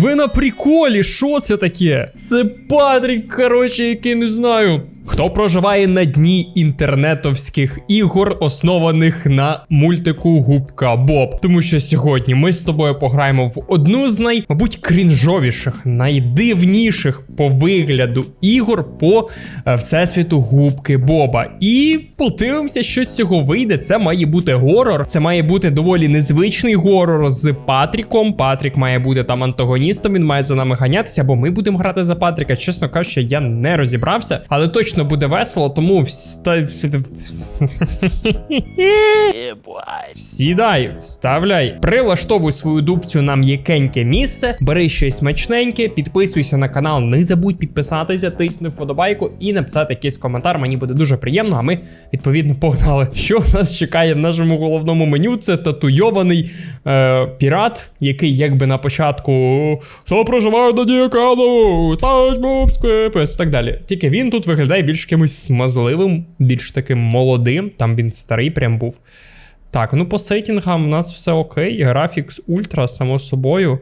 Ви на приколі, що це таке? Це Патрік, коротше, який не знаю. Хто проживає на дні інтернетовських ігор, основаних на мультику Губка Боб. Тому що сьогодні ми з тобою пограємо в одну з най, мабуть, крінжовіших, найдивніших по вигляду ігор по е, всесвіту Губки Боба. І подивимося, що з цього вийде. Це має бути горор. Це має бути доволі незвичний горор з Патріком. Патрік має бути там антагоністом. Він має за нами ганятися, бо ми будемо грати за Патріка. Чесно кажучи, я не розібрався, але точно буде весело, тому вста... Сідай, вставляй, прилаштовуй свою дубцю на м'якеньке місце, бери щось смачненьке, підписуйся на канал, не забудь підписатися, тисни вподобайку і написати якийсь коментар. Мені буде дуже приємно. А ми відповідно погнали. Що нас чекає в нашому головному меню? Це татуйований е, пірат, який якби на початку хто проживає до діакану, і так далі. Тільки він тут виглядає більш якимось смазливим, більш таким молодим. Там він старий прям був. Так, ну по сетінгам у нас все окей. Графікс ультра, само собою.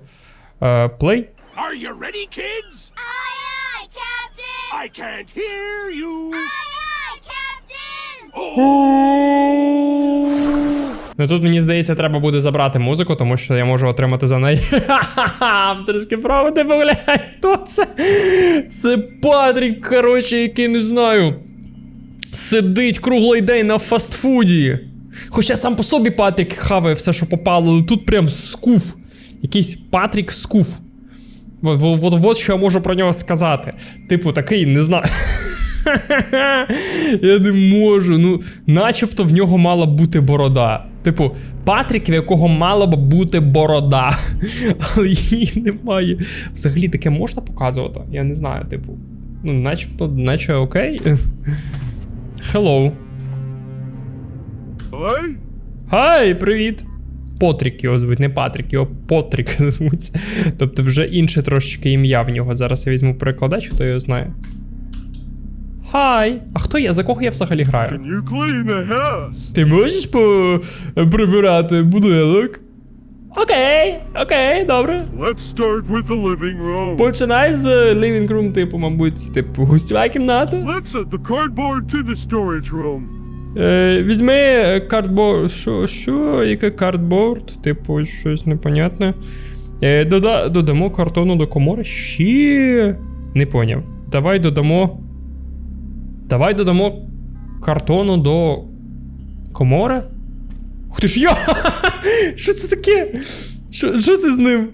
Е, Плей. Are you ready, kids? Aye, aye, Captain! I can't hear you. Aye, aye, Captain! Ну тут мені здається, треба буде забрати музику, тому що я можу отримати за неї. Авторське право, ти поглянь, хто це? Це Патрік, коротше, який не знаю. Сидить круглий день на фастфуді. Хоча сам по собі Патрік хаває все, що попало, але тут прям скуф. Якийсь Патрік скуф. От, от, от що я можу про нього сказати. Типу, такий, не знаю. Я не можу. Ну, начебто в нього мала бути борода. Типу, Патрік, в якого мала б бути борода. Але її немає. Взагалі таке можна показувати? Я не знаю, типу. Ну, начебто, наче окей. Hello. Hey? Хай, привіт! Потрік його звуть, не Патрік, його Потрік звуть. Тобто вже інше трошечки ім'я в нього. Зараз я візьму перекладач, хто його знає. Хай! А хто я? За кого я взагалі граю? Can you clean the house? Ти можеш по... прибирати будинок? Окей, окей, добре. Let's start with the living room. Починай з е, living room, типу, мабуть, типу, гостьова кімната. Let's set the cardboard to the storage room. Е, візьми е, картборд. Що, що? Яке картборд? Типу, щось непонятне. Е, дода, додамо картону до комори. Ще. Не поняв. Давай додамо. Давай додамо картону до комори? Ух ти ж я! Що це таке? Що, що це з ним?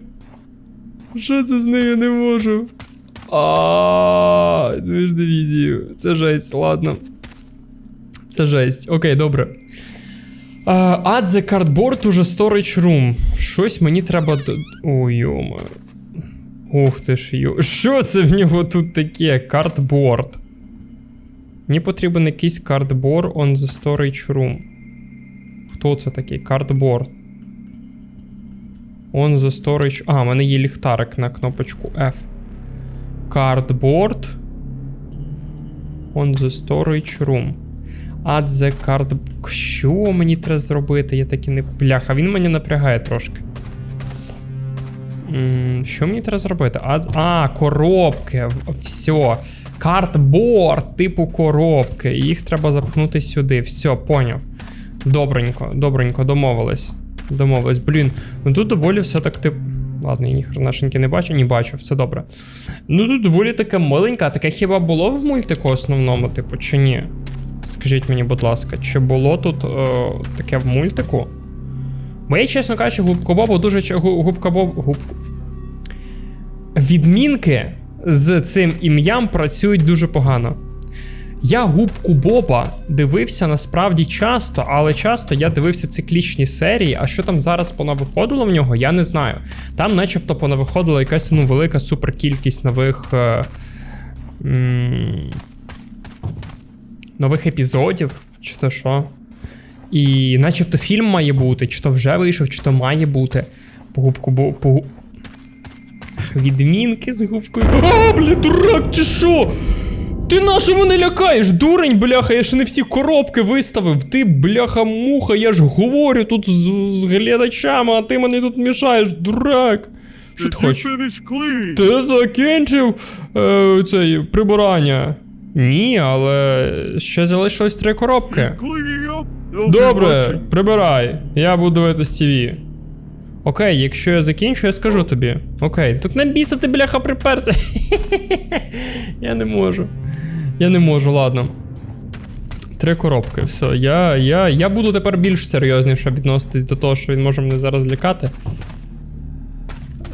Що це з ним? Я не можу. А, ви ж дивізію. Це жесть, ладно. Це жесть. Окей, добре. Uh, add the cardboard the storage room. Щось мені треба. до- Ой, йома. Ух ти ж йо. Що це в нього тут таке? Картборд. Мені потрібен якийсь картборд on the storage room. Хто це такий? Картборд. On the storage. А, в мене є ліхтарик на кнопочку F. Cardboard. On the storage room. Add the card... Що мені треба зробити? Я таки не. Бляха, він мене напрягає трошки. М, Що мені треба зробити? Add... А, коробки. Все. Картборд, типу коробки. Їх треба запхнути сюди. Все, поняв. Добренько, добренько, домовились. Домовились. Блін, ну тут доволі все так тип. Ладно, я ніхренашеньки не бачу, не бачу, все добре. Ну тут доволі таке миленьке, таке хіба було в мультику основному, типу, чи ні? Скажіть мені, будь ласка, чи було тут е, таке в мультику? Бо я, чесно кажучи, губка Бобу дуже ча- гу- губка Боб. Губ... Відмінки з цим ім'ям працюють дуже погано. Я губку Боба дивився насправді часто, але часто я дивився циклічні серії. А що там зараз понавиходило в нього, я не знаю. Там, начебто, понавиходила якась ну, велика суперкількість нових. Е, м, нових епізодів, чи то що. І начебто фільм має бути, чи то вже вийшов, чи то має бути. По губку Бо. По... Відмінки з губкою. А, бля, дурак, чи що? Ти на що мене лякаєш? Дурень, бляха, я ж не всі коробки виставив. Ти, бляха, муха, я ж говорю тут з, з глядачами, а ти мене тут мішаєш, дурак. Що ти хочеш? Ти закінчив е, цей прибирання? Ні, але ще залишилось три коробки. Добре, прибирай. Я буду дивитись ТВ. Окей, якщо я закінчу, я скажу тобі. Окей, тут на біса ти бляха приперся. я не можу. Я не можу, ладно. Три коробки, все. Я, я, я буду тепер більш серйозніше відноситись до того, що він може мене зараз злякати.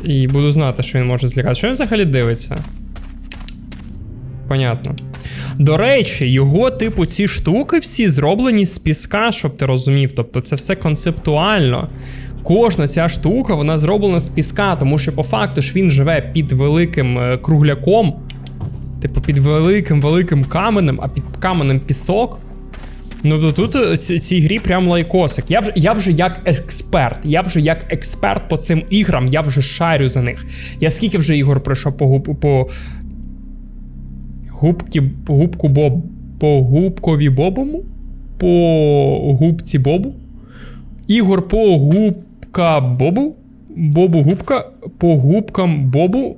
І буду знати, що він може злякати. Що він взагалі дивиться? Понятно. До речі, його, типу, ці штуки всі зроблені з піска, щоб ти розумів. Тобто це все концептуально. Кожна ця штука, вона зроблена з піска, тому що по факту ж він живе під великим е, кругляком, типу, під великим великим каменем, а під каменем пісок. Ну то тут е, ці- цій грі прям лайкосик. Я вже, я вже як експерт. Я вже як експерт по цим іграм, я вже шарю за них. Я скільки вже ігор пройшов по губ по. Губки, по губку Боб. По губкові Бобому? По губці Бобу? Ігор по губка Бобу? Бобу губка? По губкам Бобу?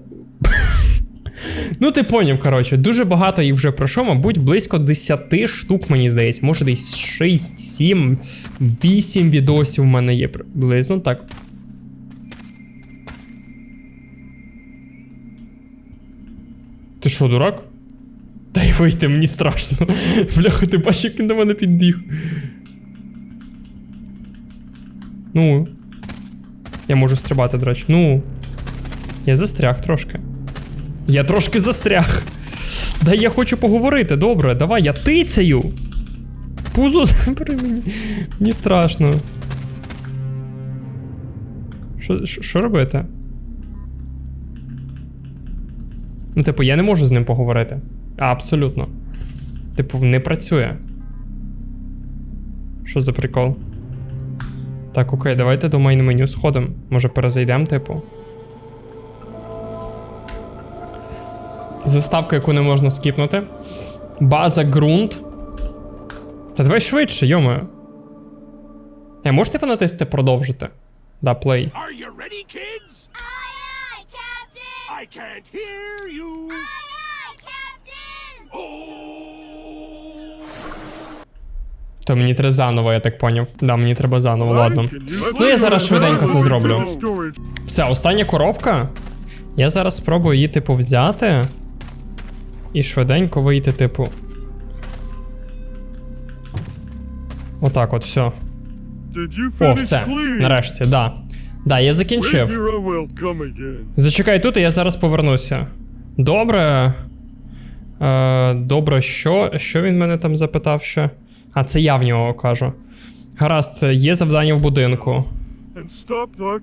Ну, ти поняв, коротше, дуже багато їх вже пройшов, мабуть, близько 10 штук, мені здається. Може, десь 6, 7, 8 відосів в мене є приблизно так. Ти що, дурак? Дай вийти, мені страшно. Бляха, ти бачиш, як він до мене підбіг. Ну. Я можу стрибати, до речі. Ну. Я застряг трошки. Я трошки застряг. Да я хочу поговорити, добре, давай, я тицяю. Пузо забери мені. Мені страшно. Що, що, робити? Ну, типу, я не можу з ним поговорити. Абсолютно. Типу, не працює. Що за прикол? Так, окей, давайте до мейн меню сходимо. Може перезайдемо, типу. Заставка, яку не можна скіпнути. База ґрунт. Та давай швидше, йома. Я можеш типу натиснути продовжити? Да, play. Are you ready, kids? Aye, aye, Captain. I can't hear you. Aye, aye, Captain. Oh. То мені треба заново, я так поняв. Да, мені треба заново, ладно. Ну, я зараз швиденько це зроблю. Все, остання коробка. Я зараз спробую її, типу, взяти. І швиденько вийти, типу. Отак от, все. О, все. Нарешті, да. Да, я закінчив. Зачекай тут, і я зараз повернуся. Добре. Е, добре, що? Що він мене там запитав ще? А, це я в нього кажу. Гаразд, це є завдання в будинку.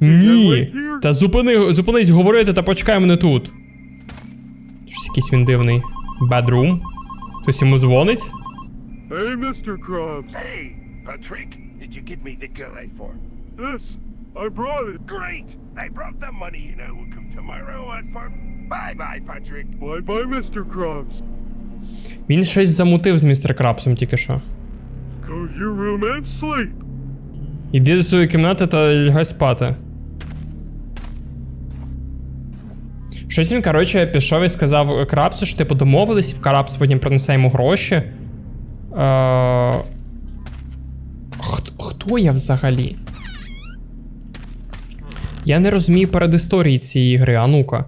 Ні. Та зупини, зупинись говорити та почекай мене тут. Щось якийсь він дивний. Bedroom. Хтось йому дзвонить? Hey, Mr. Krabs. Hey, Patrick, did you give me the guy for? This, I brought it. Great! I brought the money and I will come tomorrow at for. Bye bye, Patrick. Bye bye, Mr. Krabs. Він щось замутив з містер Крабсом тільки що. Go to your room and sleep. Іди до своєї кімнати та лягай спати. Щось він, коротше, пішов і сказав Крабсу, що типу домовились, і Крабс потім принесе йому гроші. Е... Хто, я взагалі? Я не розумію передісторії цієї гри, а ну-ка.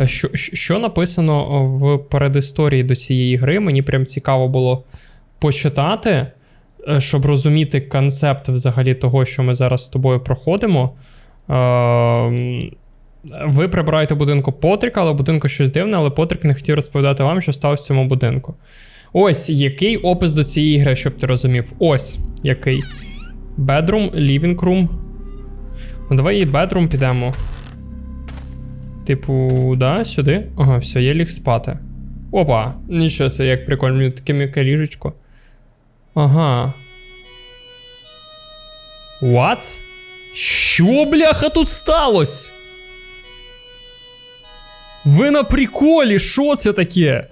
Е, Що, що написано в передісторії до цієї гри? Мені прям цікаво було почитати, щоб розуміти концепт взагалі того, що ми зараз з тобою проходимо. Е, ви прибираєте будинку Потріка, але будинку щось дивне, але Потрік не хотів розповідати вам, що сталося в цьому будинку. Ось який опис до цієї гри, щоб ти розумів. Ось який. Bedroom, living room. Ну, давай і bedroom підемо. Типу, да, сюди. Ага, все, я ліг спати. Опа, нічого себе, як прикольно, таке м'яке ліжечко. Ага. What? Що, бляха, тут сталося? Ви на приколі, що це таке?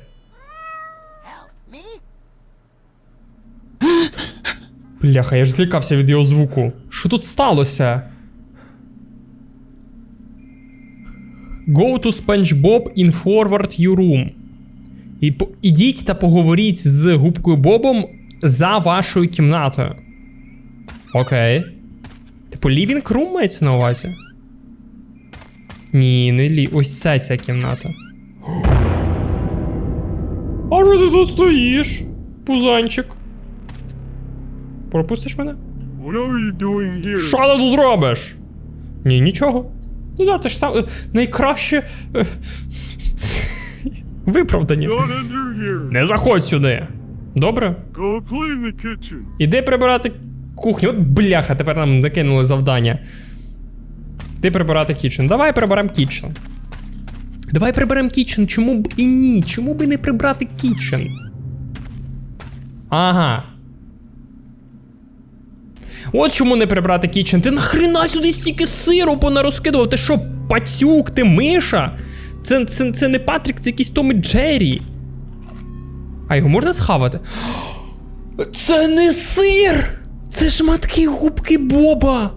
Бляха, я ж злякався від його звуку. Що тут сталося? Go to SpongeBob in forward your room. І по- ідіть та поговоріть з губкою Бобом за вашою кімнатою. Окей. Типу, living room мається на увазі? Ні, не лі. Ось ця ця кімната. А що ти тут стоїш? Пузанчик. Пропустиш мене? Що ти тут робиш? Ні, нічого. Ну да, це ж сам найкраще. е, Виправдання. Не заходь сюди. Добре? Go clean the kitchen. Іди прибирати кухню. От бляха, тепер нам накинули завдання. Ти прибирати кічен. Давай приберемо кічен. Давай приберемо кічен. Чому б і ні? Чому б і не прибрати кічен? Ага. От чому не прибрати кічен. Ти нахрена сюди стільки сиру понарозкидував? Ти що, пацюк, ти миша? Це, це, це не Патрік, це якийсь Том і Джері. А його можна схавати? Це не сир! Це шматки губки Боба.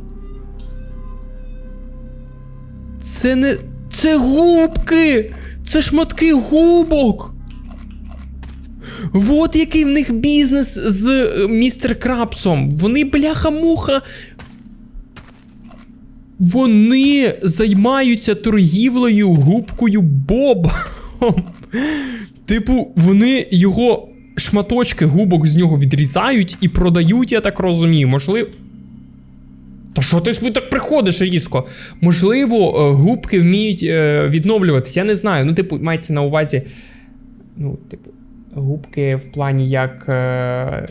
Це не. Це губки! Це шматки губок. Вот який в них бізнес з е, містер Крабсом. Вони бляха-муха. Вони займаються торгівлею губкою Боба. Типу, вони його шматочки губок з нього відрізають і продають, я так розумію. Можливо. Та що ти так приходиш різко? Можливо, е, губки вміють е, відновлюватися. Я не знаю. Ну, типу, мається на увазі. Ну, типу, губки в плані як. Е...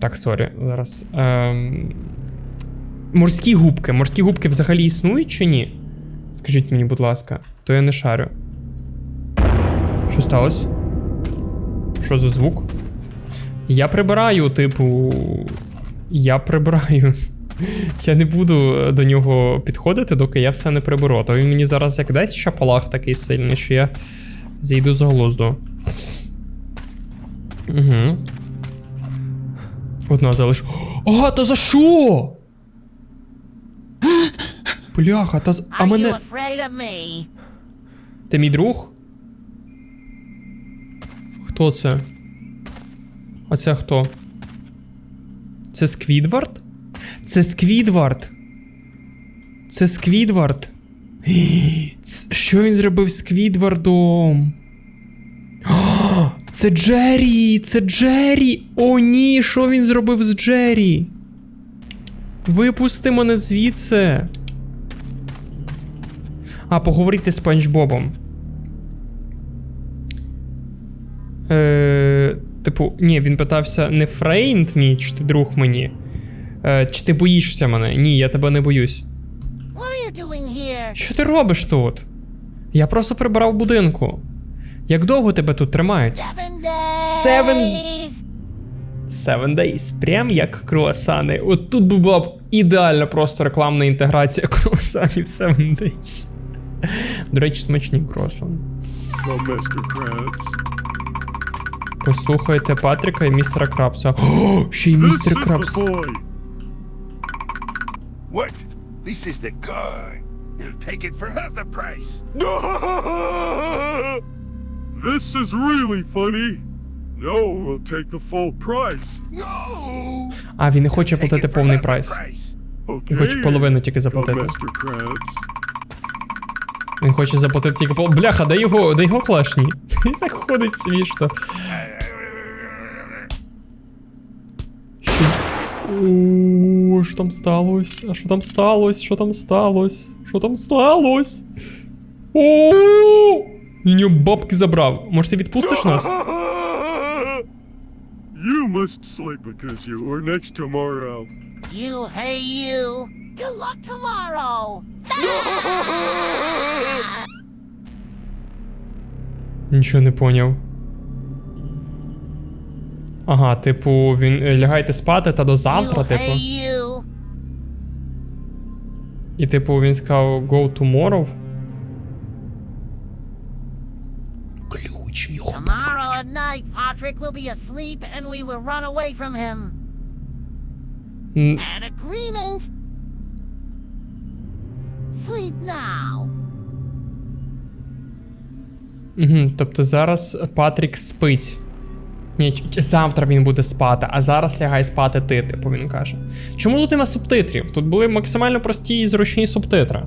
Так, сорі, зараз. Ем... Морські губки. Морські губки взагалі існують чи ні? Скажіть мені, будь ласка, то я не шарю. Що сталося? Що за звук? Я прибираю, типу. Я прибираю. Я не буду до нього підходити, доки я все не приберу. То він мені зараз як дасть шапалах такий сильний, що я зійду з глузду. Угу. Одна залиш. А, та за що? Бляха, та з- а мене. Ти мій друг? Хто це? А це хто? Це Сквідвард? Це Сквідвард. Це Сквідвард. Що він зробив з Сквідвардом? Це Джері! Це Джері! О, ні, що він зробив з Джері? Випусти мене звідси. А, поговорити з Спанч Бобом. Е, типу, ні, він питався не фрейнд мій, чи ти друг мені. Е, чи ти боїшся мене? Ні, я тебе не боюсь. Що ти робиш тут? Я просто прибирав будинку. Як довго тебе тут тримають? Seven days. Seven- Seven Days, прям як круасани. От тут би була б ідеальна просто рекламна інтеграція круасанів Seven Days. До речі, смачні. Krabs. Послухайте Патріка і містера Крабса. О, ще й містер Крабс. What? This is the guy. He'll take it for half the price. This is really funny. No, we'll take the full price. No! А, він не хоче платити повний прайс. Він хоче половину тільки заплатити. Він хоче заплатити тільки по... Бляха, дай його, дай його клашні. Він так ходить смішно. О, що там сталося? А що там сталося? Що там сталося? Що там сталося? О! Він бабки забрав. Може, ти відпустиш нас? You must sleep because you are next tomorrow. You, hey you. Good luck tomorrow. Нічого не поняв. Ага, типу, він е, лягайте спати та до завтра, you, типу. hey you. І типу він сказав go tomorrow. At night, Patrick will be asleep and we will run away from him. М, An agreement? Sleep now. Угу, тобто зараз Патрік спить. Ні, завтра він буде спати, а зараз лягай спати ти, типу він каже. Чому тут нема субтитрів? Тут були максимально прості і зручні субтитри.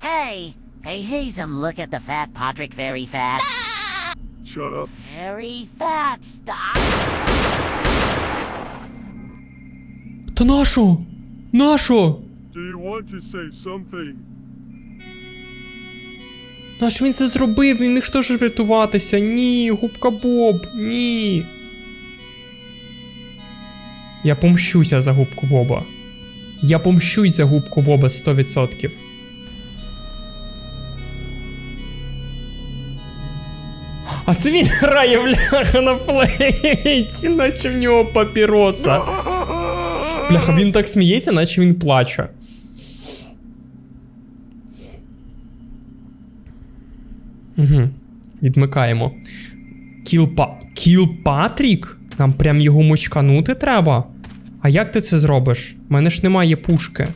Hey, hey, hey, some look at the fat Patrick very fat. Shut up. Very fat, stop. Та нащо? Нащо? Do you want to say something? Наш він це зробив? Він міг теж врятуватися. Ні, губка Боб, ні. Я помщуся за губку Боба. Я помщусь за губку Боба 100%. А це він грає бляха на флейті, наче в нього папіроса. Бляха, він так сміється, наче він плаче. Угу. Відмикаємо. Кілпа. Кілпатрік? Нам прям його мочканути треба. А як ти це зробиш? У мене ж немає пушки.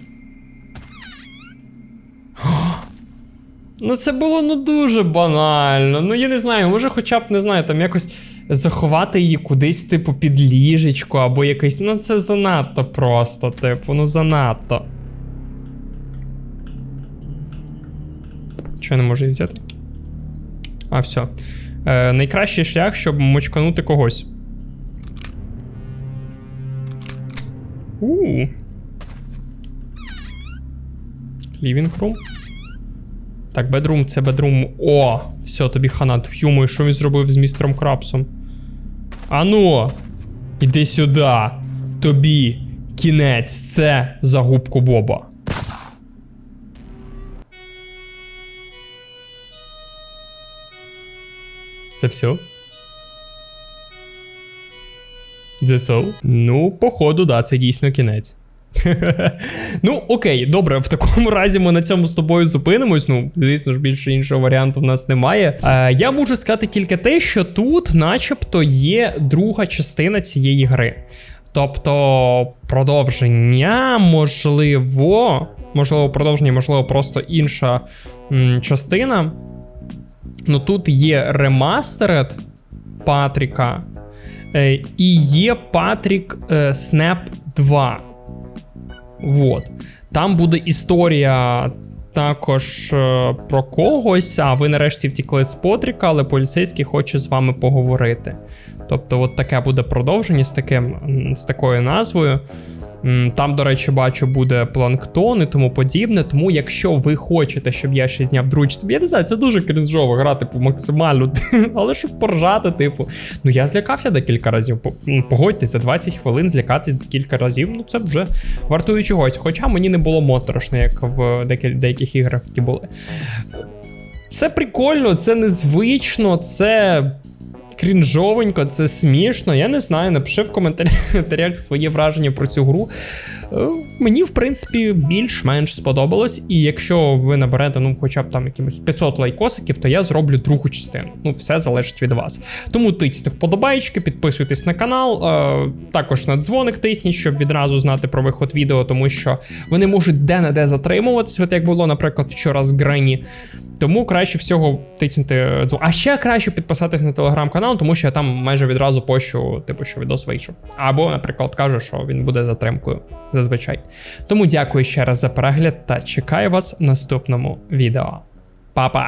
Ну, це було ну дуже банально. Ну, я не знаю, може, хоча б не знаю, там якось заховати її кудись, типу, під ліжечко або якийсь. Ну, це занадто просто, типу, ну занадто. Що я не можу її взяти? А, все. Е, найкращий шлях, щоб мочканути когось. У. Living room. Так, бедрум, це бедрум. О! Все, тобі хана. Юмою, що він зробив з містером Крабсом? Ану! Іди сюди. Тобі кінець. Це за губку Боба. Це все? Це все? Ну, походу, да, це дійсно кінець. ну, окей, добре, в такому разі ми на цьому з тобою зупинимось. Ну, звісно ж, більше іншого варіанту в нас немає. Е, я можу сказати тільки те, що тут, начебто, є друга частина цієї гри. Тобто, продовження, можливо, можливо, продовження, можливо, просто інша м, частина. Ну тут є ремастеред Патріка, е, і є Патрік е, Snap 2. Вот. Там буде історія також е, про когось, а ви нарешті втікли з Потріка, але поліцейський хоче з вами поговорити. Тобто, от таке буде продовження з, таким, з такою назвою. Там, до речі, бачу, буде планктон і тому подібне. Тому, якщо ви хочете, щоб я ще зняв частину, я не знаю, це дуже крінжово гра, типу, максимально. Але щоб поржати, типу. Ну я злякався декілька разів. По- Погодьтесь, за 20 хвилин злякатись кілька разів. Ну це вже вартує чогось. Хоча мені не було моторошно, як в деяких іграх, які були. Це прикольно, це незвично, це крінжовенько, це смішно. Я не знаю. Напиши в коментарях своє враження про цю гру. Е, Мені, в принципі, більш-менш сподобалось. І якщо ви наберете, ну, хоча б там якимось 500 лайкосиків, то я зроблю другу частину. Ну, все залежить від вас. Тому тицьте вподобайки, підписуйтесь на канал, е, також на дзвоник тисніть, щоб відразу знати про виход відео, тому що вони можуть де-не-де затримуватися, от як було, наприклад, вчора з Грені. Тому краще всього тиснути. А ще краще підписатись на телеграм-канал, тому що я там майже відразу пощу, типу, що відос вийшов. Або, наприклад, кажу, що він буде затримкою зазвичай. Тому дякую ще раз за перегляд та чекаю вас в наступному відео. Па-па!